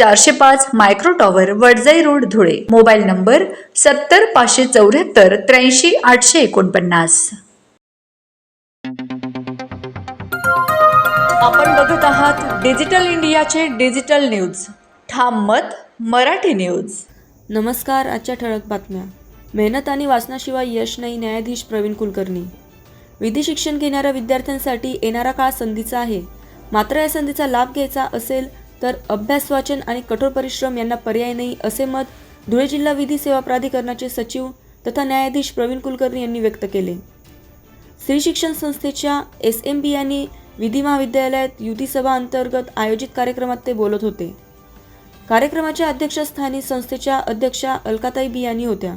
चारशे पाच micro tower Vadjai road Dhule. Mobile number सत्तर पाचशे चौऱ्याहत्तर त्र्याऐंशी आठशे एकोणपन्नास. आपण बघत आहात डिजिटल इंडियाचे डिजिटल न्यूज. ठाम मत मराठी न्यूज. नमस्कार आजच्या ठळक बातम्या. मेहनत आणि वाचनाशिवाय यश नाही न्यायाधीश प्रवीण कुलकर्णी. विधी शिक्षण घेणाऱ्या विद्यार्थ्यांसाठी येणारा काळ संधीचा आहे. मात्र या संधीचा लाभ घ्यायचा असेल तर अभ्यास वाचन आणि कठोर परिश्रम यांना पर्याय नाही असे मत धुळे जिल्हा विधी सेवा प्राधिकरणाचे सचिव तथा न्यायाधीश प्रवीण कुलकर्णी यांनी व्यक्त केले. स्त्री शिक्षण संस्थेच्या एस एम बी यांनी विधी महाविद्यालयात युती सभा अंतर्गत आयोजित कार्यक्रमात ते बोलत होते. कार्यक्रमाच्या अध्यक्षस्थानी संस्थेच्या अध्यक्षा अलकाताई बियानी होत्या.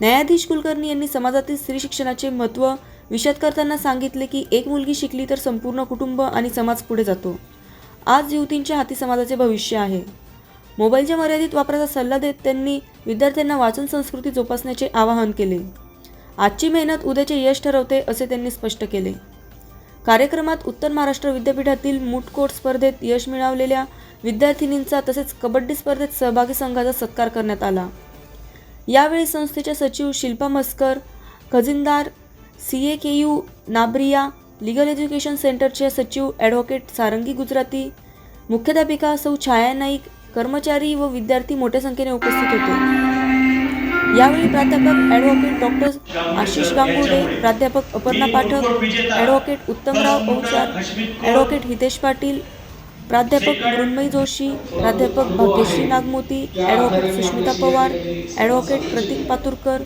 न्यायाधीश कुलकर्णी यांनी समाजातील स्त्री शिक्षणाचे महत्त्व विषद करताना सांगितले की एक मुलगी शिकली तर संपूर्ण कुटुंब आणि समाज पुढे जातो. आज युवतींच्या हाती समाजाचे भविष्य आहे. मोबाईलच्या मर्यादित वापराचा सल्ला देत त्यांनी विद्यार्थ्यांना वाचन संस्कृती जोपासण्याचे आवाहन केले. आजची मेहनत उद्याचे यश ठरवते असे त्यांनी स्पष्ट केले. कार्यक्रमात उत्तर महाराष्ट्र विद्यापीठातील मुटकोट स्पर्धेत यश मिळवलेल्या विद्यार्थिनींचा तसेच कबड्डी स्पर्धेत सहभागी संघाचा सत्कार करण्यात आला. यावेळी संस्थेच्या सचिव Shilpa Maskar खजिनदार C A K U Nabriya legal education सेंटरचे सचिव ॲडव्होकेट सारंगी गुजराती मुख्याध्यापिका सौ छाया नाईक कर्मचारी व विद्यार्थी मोठ्या संख्येने उपस्थित होते. यावेळी प्राध्यापक ॲडव्होकेट डॉक्टर आशिष गांगुडे प्राध्यापक अपर्णा पाठक ॲडव्होकेट उत्तमराव ओचार ॲडव्होकेट हितेश पाटील प्राध्यापक मृण्मयी जोशी प्राध्यापक भाग्यश्री नागमोती ॲडव्होकेट सुष्मिता पवार ॲडव्होकेट प्रतीक पातुरकर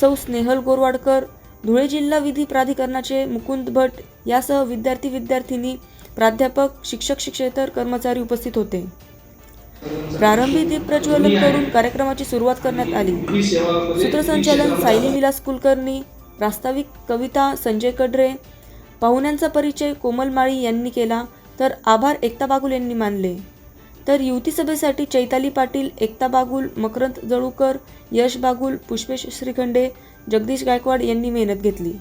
सौ स्नेहल गोरवाडकर धुळे जिल्हा विधी प्राधिकरणाचे मुकुंद भट यासह विद्यार्थी विद्यार्थिनी प्राध्यापक शिक्षक शिक्षेतर कर्मचारी उपस्थित होते. प्रारंभी दीप प्रज्वलन करून कार्यक्रमाची सुरुवात करण्यात आली. सूत्रसंचालन सायली विलास कुलकर्णी प्रास्ताविक कविता संजय कडरे पाहुण्यांचा परिचय कोमल माळी यांनी केला तर आभार एकता बागुल यांनी मानले. तर युवती सभेसाठी चैताली पाटील एकता बागुल मकरंद जळूकर यश बागुल पुष्पेश श्रीखंडे जगदीश गायकवाड यांनी मेहनत घेतली.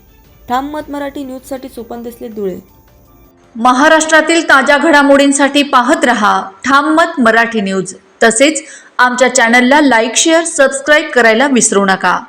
ठाम मत मराठी न्यूजसाठी सोपान देसले धुळे. महाराष्ट्रातील ताज्या घडामोडींसाठी पाहत रहा ठाम मत मराठी न्यूज. तसेच आमच्या चॅनलला लाईक शेअर सबस्क्राईब करायला विसरू नका.